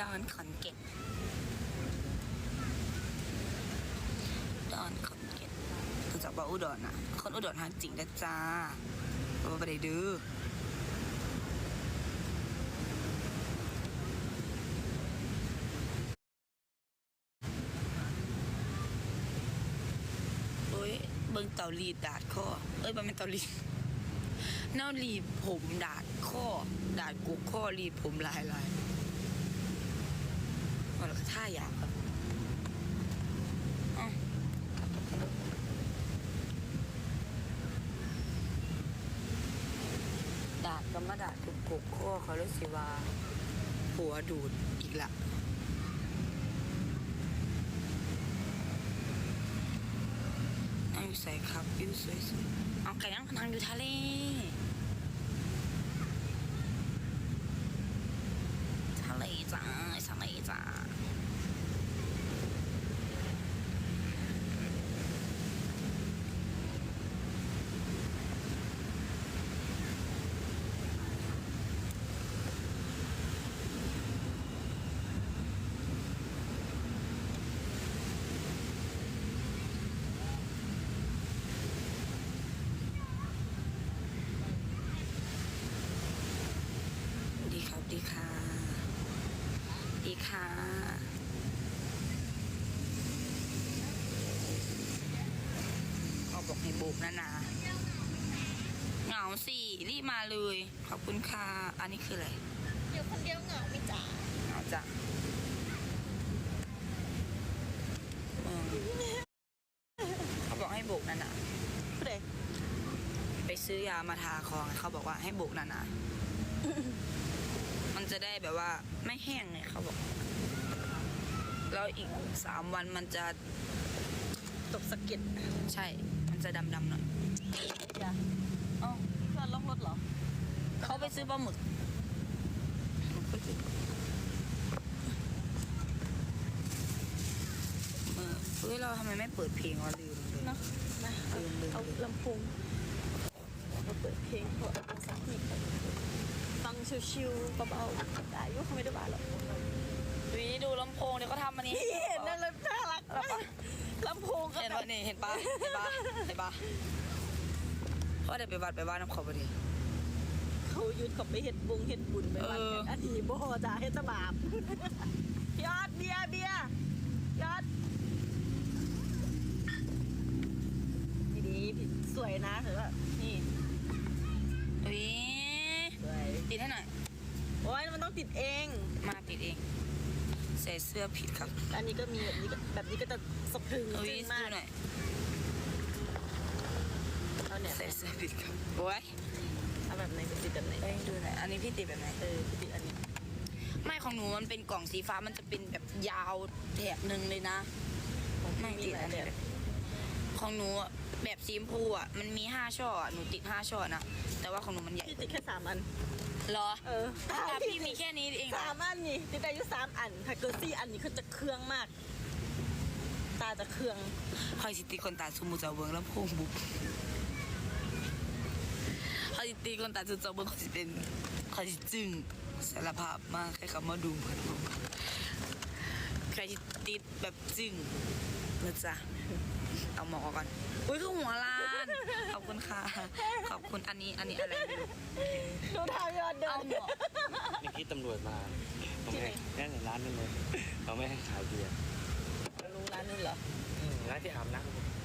ดอนขอนแก่นดอนขอนแก่นรู้จักบ่าอุดรน่ะ คนอุดรหาจริงนะจ้าบ่ไปได้ดื้อโอ้ยเบิ่งเตารีดดาดข้อ เอ้ยมันเป็นเตารีดเน่ารีดผมดาดข้อ ดาดกุกข้อรีดผมลายลาย ว่าแล้วก็ท่าอยากครับอ้าวดาดก็มาดาดกุกกุกข้อเขาเลยสิว่า หัวดูดอีกละนั่งอยู่ใส่ครับวิวสวยๆเอาไก่นั่งนั่งอยู่ทะเล ทะเลจ้าทะเลจ้าดีครับดีค่ะ ดี ค่ะ เขาบอกให้โบกนะนะเหงาสิรีบมาเลย ขอบคุณค่ะ อันนี้คืออะไรอยู่คนเดียวเหงาไม่จ๋าเหงาจ้ะอืมเขาบอกให้โบกนั่นน่ะเด็กไปซื้อยามาทาคอไงเขาบอกว่าให้โบกนั่นน่ะมัน จะได้แบบว่าไม่แห้งไงเขาบอก แล้วอีกสามวันมันจะตกสะเก็ดใช่ มันจะดำๆหน่อยจ้ะเอ้าเพื่อนล็อกรถเหรอ เขาไปซื้อปลาหมึกเออเฮ้ยเราทำไมไม่เปิดเพลงวะลืมเลยเนาะมาเอาลืมลืมเอาลำโพงมาเปิดเพลงเปิดเอาสักนิดฟัง ชิวๆเบาๆได้อยุเขาไม่ได้บาหรอกดูนี่ดูลำโพงเดี๋ยวเขาทำอันนี้พี่เห็นนั่นเลยน่ารักมากลำโพงก็เห็นแบปะบนี่เห็นปะเห็นปะเห็นปะเพราะเดี๋ยวไปวัดไปบ้านน้ำขอบดี เขาหยุดเขาไปเห็ดบุงเห็ดบุญไปวันเออกันอันนี้โบจ้าเฮ็ดจะบาปยอดเบียร์เบียร์ยอดนี่ดีพี่สวยนะเห็นว่านี่ ดให้หน่อย โอ้ยมันต้องติดเอง มาติดเอง ใส่เสื้อผิดครับอันนี้ก็มีแบบนี้ก็แบบนี้ก็จะสะพรึงอุ้ยจึ้งดูมากหน่อย เอาเนี่ยใส่เสื้อผิดครับ โอ้ยเอาแบบไหนจะติดแบบไหนเอ้ยดูหน่อย อันนี้พี่ติดแบบไหน เออติดอันนี้ไม่ของหนูมันเป็นกล่องสีฟ้ามันจะเป็นแบบยาวแถบหนึ่งเลยนะไม่ติดหลาอัยนแบนี้บ ของหนูอะแบบสีชมพูอะ มันมีห้าช่ออะหนูติดห้าช่อนะ แต่ว่าของหนูมันใหญ่พี่ติดแค่สามอัน เหรอเออแต่พี่มีแค่นี้เองเหรสาอมอันนี่ติดได้อยู่สามอัน ถ้าเกิดสี่อันนี้คือจะเครื่องมาก ตาจะเครื่องคอยสิติคนตาสมูจะเวิงแล้วพงบุกคอยสิติคนตาสุจะเวิงคอยสิเป็นคอยสิจึงสารภาพมากแค่คำว่าดูเหมือนใครสิติดแบบจึง นะจ๊ะเอาหมอกก่อน อุ้ยคือหัวล้าน ขอบคุณค่ะ ขอบคุณอันนี้อันนี้อะไรไม่รู้ดูทางยอดเดิเอานหมอกเมื่อกี้ตำรวจมาเขาไม่ให้แน่นอนร้านนั่นเลยเขาไม่ให้ขายเบียร์ลุงร้านนึงเหรออืมร้านที่อาบน้ำ